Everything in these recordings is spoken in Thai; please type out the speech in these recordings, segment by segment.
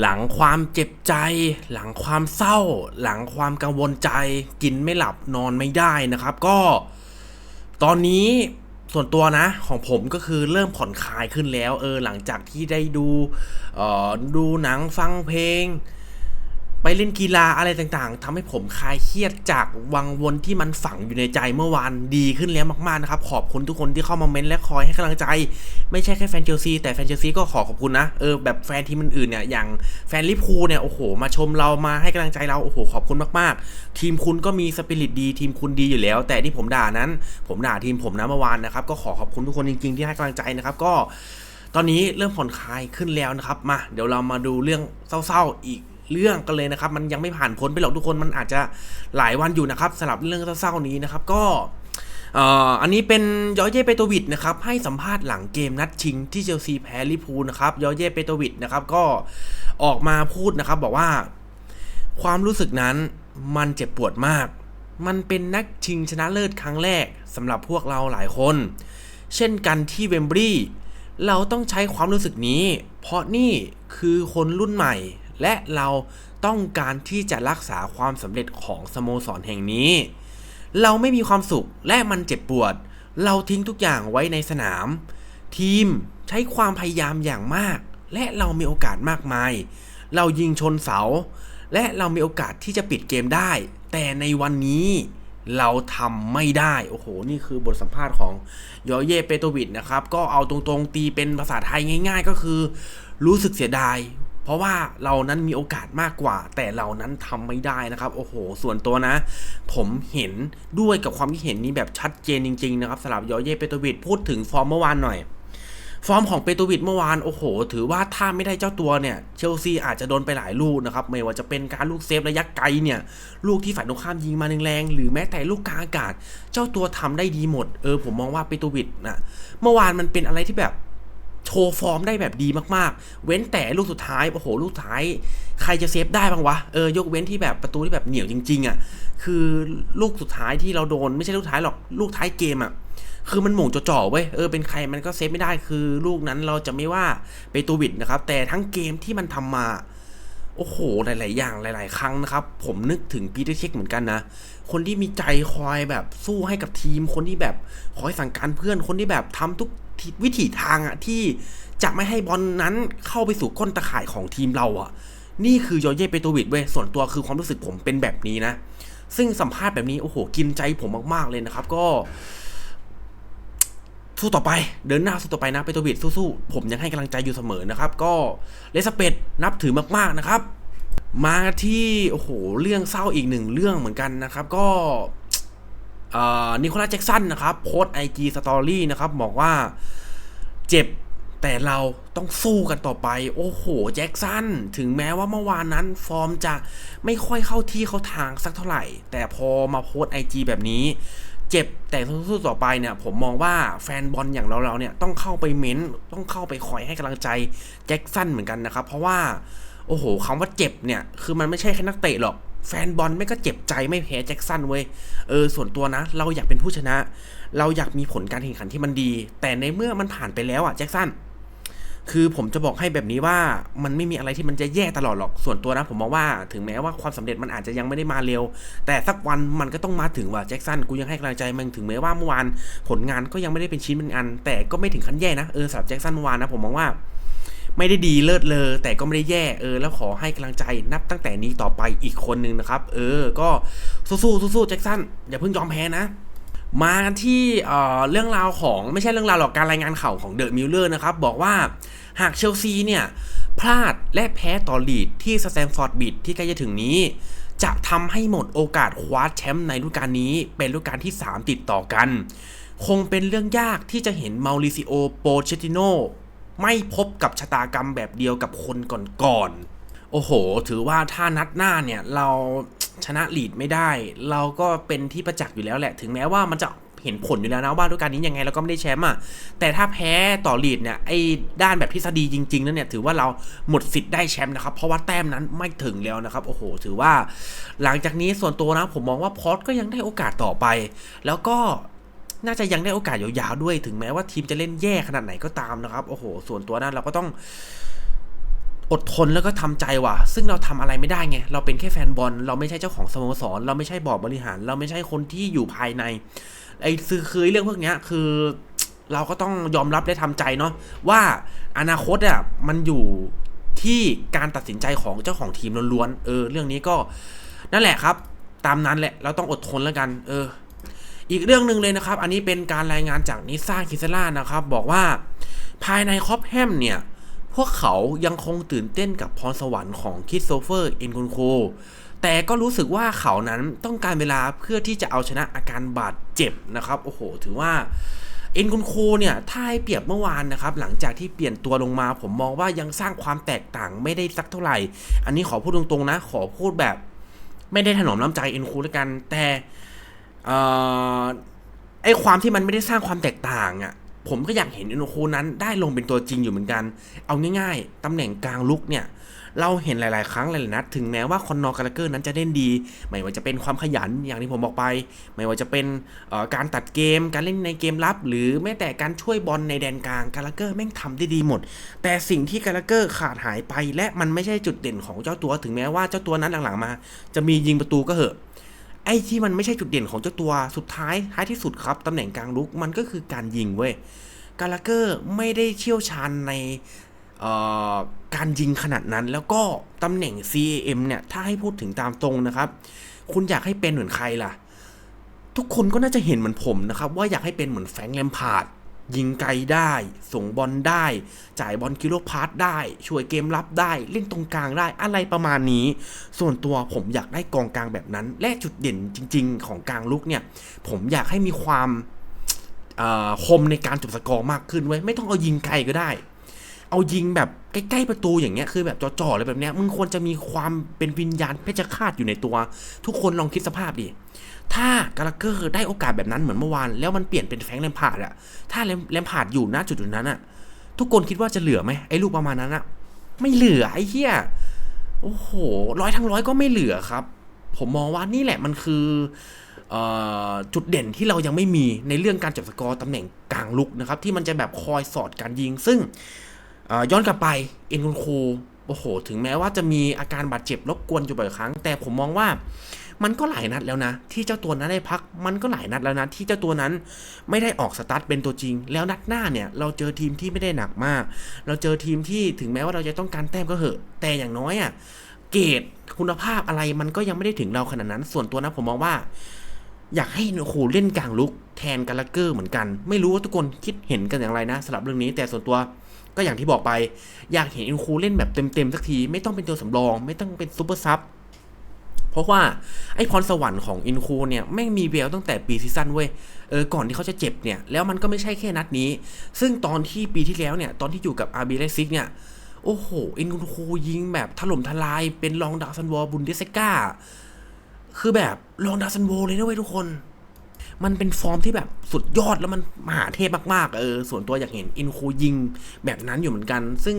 หลังความเจ็บใจ หลังความเศร้า หลังความกังวลใจ กินไม่หลับนอนไม่ได้นะครับ ก็ ตอนนี้ส่วนตัวนะของผมก็คือเริ่มผ่อนคลายขึ้นแล้ว เออหลังจากที่ได้ดูเอ่อดูหนังฟังเพลง ไปเล่นกีฬาอะไรต่างๆทำให้ผมคลายเครียดจากวังวนที่มันฝังอยู่ในใจเมื่อวานดีขึ้นแล้วมากๆนะครับ ขอบคุณทุกคนที่เข้ามาเม้นและคอยให้กำลังใจ ไม่ใช่แค่แฟนเชลซีแต่แฟนเชลซีก็ขอขอบคุณนะเออแบบแฟนทีมอื่นๆเนี่ยอย่างแฟนลิเวอร์พูลเนี่ยโอ้โห มาชมเรามาให้กำลังใจเราโอ้โหขอบคุณมากๆ ทีมคุณก็มีสปิริตดีทีมคุณดีอยู่แล้ว แต่ที่ผมด่านั้น ผมด่าทีมผมนะเมื่อวานนะครับก็ขอขอบคุณทุกคนจริงๆที่ให้กำลังใจนะครับก็ตอนนี้เริ่มผ่อนคลายขึ้นแล้วนะครับ มา เดี๋ยวเรามาดูเรื่องเศร้าๆอีก เรื่องกันเลยนะครับ มันยังไม่ผ่านพ้นไปหรอกทุกคนมันอาจจะหลายวันอยู่นะครับสำหรับเรื่องเศร้าๆนี้นะครับก็อันนี้เป็นยอเย่เปโตวิดนะครับให้สัมภาษณ์หลังเกมนัดชิงที่เชลซีแพ้ลิเวอร์พูลนะครับยอเย่เปโตวิดนะครับก็ออกมาพูดนะครับบอกว่าความรู้สึกนั้นมันเจ็บปวดมาก มันเป็นนักชิงชนะเลิศครั้งแรกสำหรับพวกเราหลายคน เช่นกันที่เวมบรีย์เราต้องใช้ความรู้สึกนี้ เพราะนี่คือคนรุ่นใหม่ และเราต้องการที่จะรักษาความสำเร็จของสโมสรแห่งนี้ เราไม่มีความสุขและมันเจ็บปวด เราทิ้งทุกอย่างไว้ในสนาม ทีมใช้ความพยายามอย่างมาก และเรามีโอกาสมากมาย เรายิงชนเสา และเรามีโอกาสที่จะปิดเกมได้ แต่ในวันนี้เราทำไม่ได้ โอ้โห นี่คือบทสัมภาษณ์ของยอเย่เปโตวิดนะครับ ก็เอาตรงๆ ตีเป็นภาษาไทยง่าย ๆ ก็คือ รู้สึกเสียดาย เพราะว่าเรานั้นมีโอกาสมากกว่า แต่เรานั้นทำไม่ได้นะครับ โอ้โห ส่วนตัวนะ ผมเห็นด้วยกับความคิดเห็นนี้แบบชัดเจนจริง ๆ นะครับสำหรับยอเย่เปโตวิดพูดถึงฟอร์มเมื่อวานหน่อย ฟอร์มของเปโตวิดเมื่อวานโอ้โห ถือว่าถ้าไม่ได้เจ้าตัวเนี่ยเชลซีอาจจะโดนไปหลายลูกนะครับไม่ว่าจะเป็นการลูกเซฟระยะไกลเนี่ย ลูกที่ฝ่ายตรงข้ามยิงมาแรงๆหรือแม้แต่ลูกกลางอากาศ เจ้าตัวทำได้ดีหมด เออผมมองว่าเปโตวิดนะเมื่อวานมันเป็นอะไรที่แบบ โชว์ฟอร์มได้แบบดีมากๆ เว้นแต่ลูกสุดท้าย โอ้โห ลูกสุดท้าย ใครจะเซฟได้บ้างวะ เออ ยกเว้นที่แบบประตูที่แบบเหนียวจริง ๆอะ่ะ คือลูกสุดท้ายที่เราโดนไม่ใช่ลูกท้ายหรอก ลูกท้ายเกมอะ คือมันหม่งจ่อๆเว้ย เออ เป็นใครมันก็เซฟไม่ได้ คือลูกนั้นเราจะไม่ว่าเปตูวิดนะครับ แต่ทั้งเกมที่มันทำมา โอ้โห หลาย ๆ อย่าง หลาย ๆ ครั้งนะครับ ผมนึกถึงปีเตอร์เช็คเหมือนกันนะ คนที่มีใจคอยแบบสู้ให้กับทีม คนที่แบบคอยสั่งการเพื่อน คนที่แบบทำทุก วิถีทางอะที่จะไม่ให้บอลนั้นเข้าไปสู่ก้นตะข่ายของทีมเราอะนี่คือยอเย่เปโตวิดเว้ยส่วนตัวคือความรู้สึกผมเป็นแบบนี้นะ ซึ่งสัมภาษณ์แบบนี้โอ้โหกินใจผมมากๆเลยนะครับ ก็สู้ต่อไปเดินหน้าสู้ต่อไปนะเปโตวิดสู้ๆผมยังให้กำลังใจอยู่เสมอนะครับ ก็เลสเปดนับถือมากๆนะครับ มาที่โอ้โหเรื่องเศร้าอีกหนึ่งเรื่องเหมือนกันนะครับ ก็ นิโคลัสแจ็กสันนะครับโพสไอจีสตอรี่นะครับบอกว่าเจ็บแต่เราต้องสู้กันต่อไป โอ้โห แจ็กสันถึงแม้ว่าเมื่อวานนั้นฟอร์มจะไม่ค่อยเข้าที่เข้าทางสักเท่าไหร่ แต่พอมาโพสไอจีแบบนี้เจ็บแต่สู้ต่อไปเนี่ยผมมองว่าแฟนบอลอย่างเราเราเนี่ยต้องเข้าไปเม้นต้องเข้าไปคอยให้กำลังใจแจ็คสันเหมือนกันนะครับ เพราะว่า โอ้โหคำว่าเจ็บเนี่ย คือมันไม่ใช่แค่นักเตะหรอก แฟนบอลไม่ก็เจ็บใจไม่แพ้แจ็คสันเว้ย เออส่วนตัวนะ เราอยากเป็นผู้ชนะ เราอยากมีผลการแข่งขันที่มันดี แต่ในเมื่อมันผ่านไปแล้วอะแจ็คสันคือผมจะบอกให้แบบนี้ว่ามันไม่มีอะไรที่มันจะแย่ตลอดหรอกส่วนตัวนะ ผมมองว่าถึงแม้ว่าความสำเร็จมันอาจจะยังไม่ได้มาเร็ว แต่สักวันมันก็ต้องมาถึงว่าแจ็คสันกูยังให้กำลังใจมึงถึงแม้ว่าเมื่อวานผลงานก็ยังไม่ได้เป็นชิ้นเป็นอัน แต่ก็ไม่ถึงขั้นแย่นะเออสำหรับแจ็คสันเมื่อวานนะผมมองว่า ไม่ได้ดีเลิศเลอแต่ก็ไม่ได้แย่เออแล้วขอให้กำลังใจนับตั้งแต่นี้ต่อไปอีกคนนึงนะครับ เออ ก็สู้ๆสู้ๆแจ็คสันอย่าเพิ่งยอมแพ้นะมาที่เอ่อเรื่องราวของไม่ใช่เรื่องราวหรอกการรายงานข่าวของเดอะมิลเลอร์นะครับ บอกว่าหากเชลซีเนี่ยพลาดและแพ้ต่อลีดที่สแตมฟอร์ดบิดที่ใกล้จะถึงนี้ จะทำให้หมดโอกาสคว้าแชมป์ในฤดูกาลนี้ เป็นฤดูกาลที่ 3 ติดต่อกัน คงเป็นเรื่องยากที่จะเห็นมาริซิโอโปเชติโน ไม่พบกับชะตากรรมแบบเดียวกับคนก่อนๆโอ้โห ถือว่าถ้านัดหน้าเนี่ยเราชนะลีดไม่ได้ เราก็เป็นที่ประจักษ์อยู่แล้วแหละ ถึงแม้ว่ามันจะเห็นผลอยู่แล้วนะว่าด้วยการนี้ยังไงเราก็ไม่ได้แชมป์อะแต่ถ้าแพ้ต่อลีดเนี่ยไอ้ด้านแบบทฤษฎีจริงๆนั่นเนี่ยถือว่าเราหมดสิทธิ์ได้แชมป์นะครับเพราะว่าแต้มนั้นไม่ถึงแล้วนะครับโอ้โห ถือว่า หลังจากนี้ส่วนตัวนะผมมองว่าพอตก็ยังได้โอกาสต่อไป แล้วก็ น่าจะยังได้โอกาสยาวๆด้วย ถึงแม้ว่าทีมจะเล่นแย่ขนาดไหนก็ตามนะครับ โอ้โห ส่วนตัวนั้นเราก็ต้องอดทนแล้วก็ทำใจว่ะ ซึ่งเราทำอะไรไม่ได้ไง เราเป็นแค่แฟนบอล เราไม่ใช่เจ้าของสโมสร เราไม่ใช่บอร์ดบริหาร เราไม่ใช่คนที่อยู่ภายใน ไอ้ซื้อคือเรื่องพวกนี้คือเราก็ต้องยอมรับและทำใจเนาะว่าอนาคตอะมันอยู่ที่การตัดสินใจของเจ้าของทีมล้วนๆ เออ เรื่องนี้ก็นั่นแหละครับ ตามนั้นแหละ เราต้องอดทนแล้วกัน เออ อีกเรื่องหนึ่งเลยนะครับ อันนี้เป็นการรายงานจากนิสซ่าคิเซล่านะครับ บอกว่าภายในคอปแฮมเนี่ย พวกเขายังคงตื่นเต้นกับพรสวรรค์ของคิสโตเฟอร์เอ็นคุนโค แต่ก็รู้สึกว่าเขานั้นต้องการเวลาเพื่อที่จะเอาชนะอาการบาดเจ็บนะครับ โอ้โห ถือว่าเอ็นคุนโคเนี่ยถ้าให้เปรียบเมื่อวานนะครับ หลังจากที่เปลี่ยนตัวลงมาผมมองว่ายังสร้างความแตกต่างไม่ได้สักเท่าไหร่ อันนี้ขอพูดตรงๆนะ ขอพูดแบบ ไม่ได้ถนอมน้ำใจเอ็นคูแล้วกัน แต่ ไอความที่มันไม่ได้สร้างความแตกต่างอะ่ะผมก็อยากเห็นอ็นโคนั้นได้ลงเป็นตัวจริงอยู่เหมือนกัน เอาง่ายๆ ตำแหน่งกลางลุกเนี่ย เราเห็นหลาย ๆ ครั้งหลายๆนัด ถึงแม้ว่าคอนนอร์กาลเกอร์นั้นจะเล่นดี ไม่ว่าจะเป็นความขยันอย่างที่ผมบอกไป ไม่ว่าจะเป็นการตัดเกม การเล่นในเกมรับ หรือแม้แต่การช่วยบอลในแดนกลางกาลเกอร์แม่งทำได้ดีหมด แต่สิ่งที่กาลเกอร์ขาดหายไป และมันไม่ใช่จุดเด่นของเจ้าตัว ถึงแม้ว่าเจ้าตัวนั้นหลัง ๆ มา จะมียิงประตูก็เหอะ ไอ้ที่มันไม่ใช่จุดเด่นของเจ้าตัวสุดท้ายท้ายที่สุดครับตำแหน่งกลางลุกมันก็คือการยิงเว้ยกาลเกอร์ไม่ได้เชี่ยวชาญในการยิงขนาดนั้น แล้วก็ตำแหน่ง CAM เนี่ย ถ้าให้พูดถึงตามตรงนะครับ คุณอยากให้เป็นเหมือนใครล่ะ ทุกคนก็น่าจะเห็นเหมือนผมนะครับ ว่าอยากให้เป็นเหมือนแฟงแลมพาร์ด ยิงไกลได้ ส่งบอลได้ จ่ายบอลคิโลพาสได้ ช่วยเกมรับได้ เล่นตรงกลางได้อะไรประมาณนี้ ส่วนตัวผมอยากได้กองกลางแบบนั้น และจุดเด่นจริง ๆ ของกลางลุกเนี่ย ผมอยากให้มีความคมในการจบสกอร์มากขึ้นไว้ไม่ต้องเอายิงไกลก็ได้ เอายิงแบบ ใกล้ๆประตูอย่างเงี้ยคือแบบจ่อๆอะไรแบบเนี้ยมึงควรจะมีความเป็นวิญญาณเพชฌฆาตอยู่ในตัว ทุกคนลองคิดสภาพดิถ้ากาลาเกอร์ได้โอกาสแบบนั้นเหมือนเมื่อวาน แล้วมันเปลี่ยนเป็นแฟงค์แลมพาดอะถ้าแลมแลมพาดอยู่ณจุดจุดนั้นอะทุกคนคิดว่าจะเหลือไหมไอ้ลูกประมาณนั้นอะไม่เหลือไอ้เหี้ยโอ้โหร้อยทั้งร้อยก็ไม่เหลือครับ ผมมองว่านี่แหละมันคือจุดเด่นที่เรายังไม่มีในเรื่องการจับสกอร์ตำแหน่งกลางลุกนะครับ ที่มันจะแบบคอยสอดการยิง ซึ่ง ย้อนกลับไปเอ็นคุนโคโอ้โห ถึงแม้ว่าจะมีอาการบาดเจ็บรบกวนอยู่บ่อยครั้ง แต่ผมมองว่ามันก็หลายนัดแล้วนะ ที่เจ้าตัวนั้นได้พัก มันก็หลายนัดแล้วนะที่เจ้าตัวนั้นไม่ได้ออกสตาร์ทเป็นตัวจริง แล้วนัดหน้าเนี่ย เราเจอทีมที่ไม่ได้หนักมาก เราเจอทีมที่ถึงแม้ว่าเราจะต้องการแต้มก็เหอะ แต่อย่างน้อยอะ่ะเกรดคุณภาพอะไรมันก็ยังไม่ได้ถึงเราขนาดนั้น ส่วนตัวนะผมมองว่า อยากให้โอ้โหเล่นกลางลุกแทนกาลาเกอร์เหมือนกัน ไม่รู้ว่าทุกคนคิดเห็นกันอย่างไรนะสำหรับเรื่องนี้แต่ส่วนตัว ก็อย่างที่บอกไป อยากเห็นอินคูเล่นแบบเต็มๆสักที ไม่ต้องเป็นตัวสำรอง ไม่ต้องเป็นซูเปอร์ซับเพราะว่าไอ้พรสวรรค์ของอินคูเนี่ยแม่งมีแววตั้งแต่ปีซีซั่นเว้ยเออก่อนที่เขาจะเจ็บเนี่ย แล้วมันก็ไม่ใช่แค่นัดนี้ ซึ่งตอนที่ปีที่แล้วเนี่ย ตอนที่อยู่กับอาร์บีไลซิกเนี่ยโอ้โห อินคูยิงแบบถล่มทลายเป็นรองดาวซันวอลบุนเดสกาคือแบบรองดาวซันวอลเลยนะเว้ยทุกคน มันเป็นฟอร์มที่แบบสุดยอดแล้วมันมหาเทพมากๆ เออ ส่วนตัวอยากเห็นอินคูยิงแบบนั้นอยู่เหมือนกัน ซึ่ง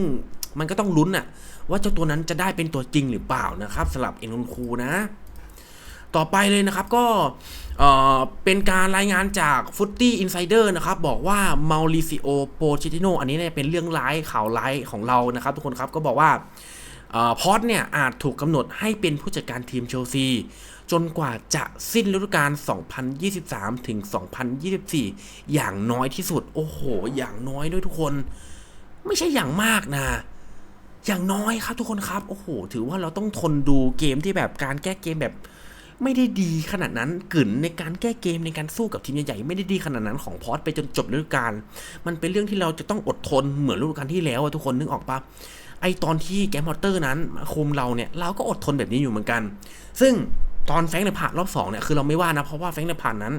มันก็ต้องลุ้นอะว่าเจ้าตัวนั้นจะได้เป็นตัวจริงหรือเปล่านะครับสำหรับอินคูนะ ต่อไปเลยนะครับก็เออเป็นการรายงานจากฟุตตี้อินไซเดอร์นะครับ บอกว่าเมาริซิโอโปชิติโนอันนี้เนี่ยเป็นเรื่องร้ายข่าวร้ายของเรานะครับ ทุกคนครับก็บอกว่าเอ่อพอตเนี่ยอาจถูกกำหนดให้เป็นผู้จัดการทีมเชลซี จนกว่าจะสิ้นฤดูกาล 2023 ถึง 2024 อย่างน้อยที่สุด โอ้โห อย่างน้อยด้วยทุกคน ไม่ใช่อย่างมากนะ อย่างน้อยครับทุกคนครับ โอ้โห ถือว่าเราต้องทนดูเกมที่แบบการแก้เกมแบบไม่ได้ดีขนาดนั้นกึ่นในการแก้เกมในการสู้กับทีมใหญ่ๆไม่ได้ดีขนาดนั้นของพอสไปจนจบฤดูกาลมันเป็นเรื่องที่เราจะต้องอดทนเหมือนฤดูกาลที่แล้วอะทุกคนนึกออกปะไอตอนที่แกมอเตอร์นั้นมาคุมเราเนี่ยเราก็อดทนแบบนี้อยู่เหมือนกัน ซึ่ง ตอนแฟงในผ่านรอบสองเนี่ยคือเราไม่ว่านะ เพราะว่าแฟงในผ่านนั้น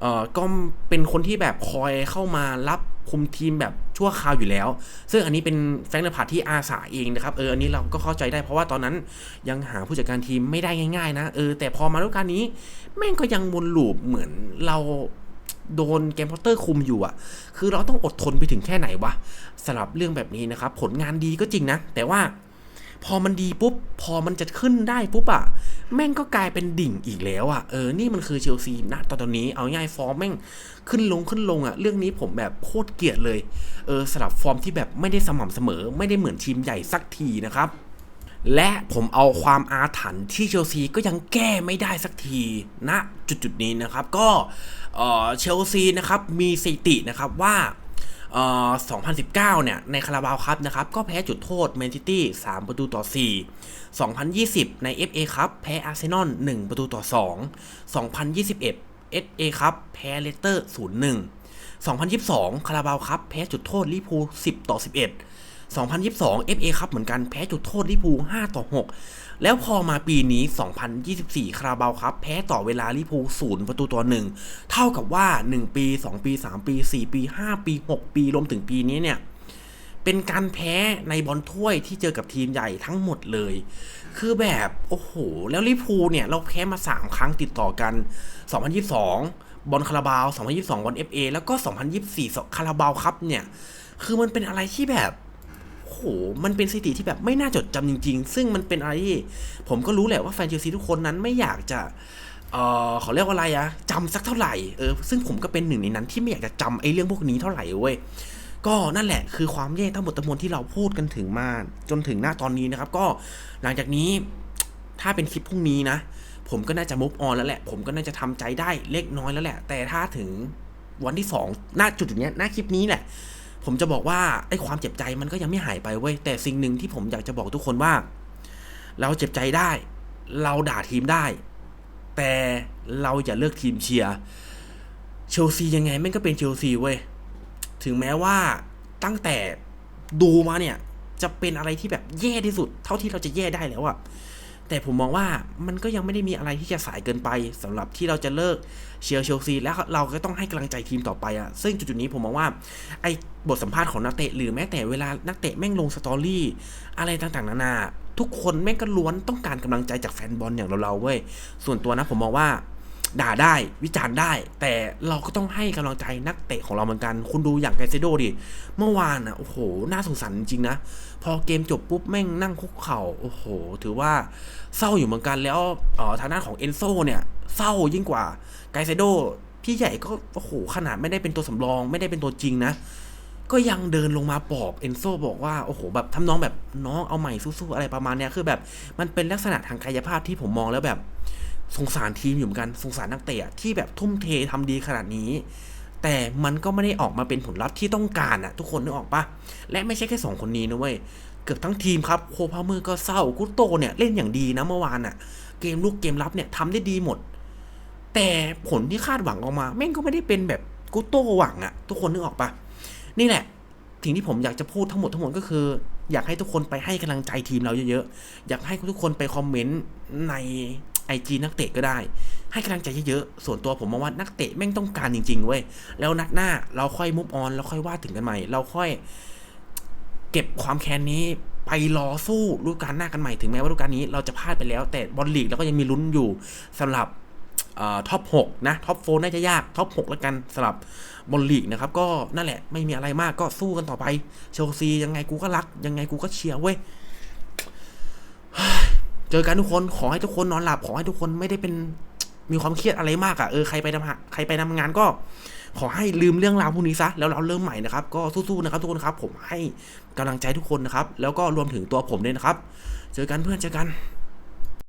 เอ่อก็เป็นคนที่แบบคอยเข้ามารับคุมทีมแบบชั่วคราวอยู่แล้ว ซึ่งอันนี้เป็นแฟงในผ่านที่อาสาเองนะครับเอออันนี้เราก็เข้าใจได้เพราะว่าตอนนั้นยังหาผู้จัดการทีมไม่ได้ง่าย ๆ นะเออแต่พอมาฤดูกาลนี้แม่งก็ยังวนลูปเหมือนเราโดนเกมพอตเตอร์คุมอยู่อะ คือเราต้องอดทนไปถึงแค่ไหนวะสำหรับเรื่องแบบนี้นะครับ ผลงานดีก็จริงนะ แต่ว่า พอมันดีปุ๊บ พอมันจะขึ้นได้ปุ๊บอะแม่งก็กลายเป็นดิ่งอีกแล้วอะเออนี่มันคือเชลซีนะตอนตอนนี้เอาง่ายฟอร์มแม่งขึ้นลงขึ้นลงอะเรื่องนี้ผมแบบโคตรเกลียดเลยเออสลับฟอร์มที่แบบไม่ได้สม่ำเสมอ ไม่ได้เหมือนทีมใหญ่สักทีนะครับ และผมเอาความอาถรรพ์ที่เชลซีก็ยังแก้ไม่ได้สักทีณจุดๆนี้นะครับ ก็เออเชลซีนะครับมีสถิตินะครับว่า 2019 เนี่ย ในคาราบาวครับนะครับ ก็แพ้จุดโทษแมนซิตี้ 3 ประตูต่อ 4 2020 ใน FA ครับแพ้อาร์เซนอล 1 ประตูต่อ 2 2021 FA ครับแพ้เลสเตอร์ 0-1 2022 คาราบาวครับแพ้จุดโทษลิพูล10 ต่อ 11 2022 FA ครับเหมือนกันแพ้จุดโทษลิพู5ต่อ 6 แล้วพอมาปีนี้ 2024 คาราบาวครับ แพ้ต่อเวลาลิพู0ประตูต่อ1เท่ากับว่า 1 ปี 2 ปี 3 ปี 4 ปี 5 ปี 6 ปีรวมถึงปีนี้เนี่ยเป็นการแพ้ในบอลถ้วยที่เจอกับทีมใหญ่ทั้งหมดเลย คือแบบโอ้โห แล้วลิพูเนี่ย เราแพ้มา 3 ครั้งติดต่อกัน 2022 บอลคาราบาว 2022 บอล FA แล้วก็ 2024 คาราบาวครับเนี่ย คือมันเป็นอะไรที่แบบ โอ้โห มันเป็นสถิติที่แบบไม่น่าจดจำจริง ๆ ซึ่งมันเป็นอะไรที่ผมก็รู้แหละว่าแฟนเชลซีทุกคนนั้นไม่อยากจะเออเขาเรียกว่าอะไรอะจำสักเท่าไหร่เออซึ่งผมก็เป็นหนึ่งในนั้นที่ไม่อยากจะจำไอ้เรื่องพวกนี้เท่าไหร่เว้ยก็นั่นแหละคือความแย่ทั้งหมดทั้งมวลที่เราพูดกันถึงมาจนถึงหน้าตอนนี้นะครับ ก็หลังจากนี้ถ้าเป็นคลิปพรุ่งนี้นะ ผมก็น่าจะมุฟออนแล้วแหละ ผมก็น่าจะทำใจได้เล็กน้อยแล้วแหละ แต่ถ้าถึงวันที่สองหน้าจุดจุดๆเนี้ยหน้าคลิปนี้แหละ ผมจะบอกว่าไอ้ความเจ็บใจมันก็ยังไม่หายไปเว้ยแต่สิ่งหนึ่งที่ผมอยากจะบอกทุกคนว่า เราเจ็บใจได้ เราด่าทีมได้ แต่เราอย่าเลือกทีมเชียร์เชลซียังไงแม่งก็เป็นเชลซีเว้ยถึงแม้ว่าตั้งแต่ดูมาเนี่ย จะเป็นอะไรที่แบบแย่ที่สุด เท่าที่เราจะแย่ได้แล้วอะ แต่ผมมองว่ามันก็ยังไม่ได้มีอะไรที่จะสายเกินไปสำหรับที่เราจะเลิกเชียร์เชลซีแล้วเราก็ต้องให้กำลังใจทีมต่อไปอะซึ่งจุดๆนี้ผมมองว่าไอ้บทสัมภาษณ์ของนักเตะหรือแม้แต่เวลานักเตะแม่งลงสตอรี่อะไรต่างๆนานาทุกคนแม่งก็ล้วนต้องการกำลังใจจากแฟนบอลอย่างเราๆเว้ยส่วนตัวนะผมมองว่า ด่าได้วิจารณ์ได้ แต่เราก็ต้องให้กำลังใจนักเตะของเราเหมือนกัน คุณดูอย่างไกเซโดดิเมื่อวานอะโอ้โห น่าสงสารจริงนะ พอเกมจบปุ๊บแม่งนั่งคุกเข่าโอ้โห ถือว่าเศร้าอยู่เหมือนกันแล้วเออทางด้านของเอนโซเนี่ยเศร้ายิ่งกว่าไกเซโดพี่ใหญ่ก็โอ้โหขนาดไม่ได้เป็นตัวสำรอง ไม่ได้เป็นตัวจริงนะก็ยังเดินลงมาปอบเอนโซบอกว่าโอ้โหแบบทำน้องแบบน้องเอาใหม่สู้ๆอะไรประมาณเนี้ยคือแบบมันเป็นลักษณะทางกายภาพที่ผมมองแล้วแบบ สงสารทีมอยู่เหมือนกันสงสารนักเตะที่แบบทุ่มเททำดีขนาดนี้ แต่มันก็ไม่ได้ออกมาเป็นผลลัพธ์ที่ต้องการอะทุกคนนึกออกปะและไม่ใช่แค่สองคนนี้นะเว้ยเกือบทั้งทีมครับโคพาเมอร์ก็เศร้ากุตโตเนี่ยเล่นอย่างดีนะเมื่อวานอะเกมลุกเกมรับเนี่ยทำได้ดีหมด แต่ผลที่คาดหวังออกมา แม่งก็ไม่ได้เป็นแบบกุตโตหวังอะทุกคนนึกออกปะนี่แหละสิ่งที่ผมอยากจะพูดทั้งหมดทั้งหมวลก็คือ อยากให้ทุกคนไปให้กำลังใจทีมเราเยอะๆ อยากให้ทุกคนไปคอมเมนต์ใน ไอจีนักเตะก็ได้ ให้กำลังใจเยอะๆส่วนตัวผมมองว่านักเตะแม่งต้องการจริงๆเว้ยแล้วนัดหน้าเราค่อยมุฟออนแล้วค่อยว่าถึงกันใหม่ เราค่อย เก็บความแค้นนี้ไปรอสู้ฤดูกาลหน้ากันใหม่ถึงแม้ว่าฤดูกาลนี้เราจะพลาดไปแล้ว แต่บอลลีกเราก็ยังมีลุ้นอยู่สำหรับท็อป6นะท็อปโฟน่าจะยากท็อป6แล้วกันสำหรับบอลลีกนะครับ ก็นั่นแหละไม่มีอะไรมากก็สู้กันต่อไปเชลซียังไงกูก็รัก ยังไงกูก็เชียร์เว้ย เจอกันทุกคนขอให้ทุกคนนอนหลับ ขอให้ทุกคนไม่ได้เป็นมีความเครียดอะไรมากอะ่ะเออใครไปทำใครไปทำงานก็ ขอให้ลืมเรื่องราวพวกนี้ซะแล้วเราเริ่มใหม่นะครับ ก็สู้ๆนะครับทุกคนครับ ผมให้กำลังใจทุกคนนะครับ แล้วก็รวมถึงตัวผมด้วยนะครับ เจอกันเพื่อนเจอกัน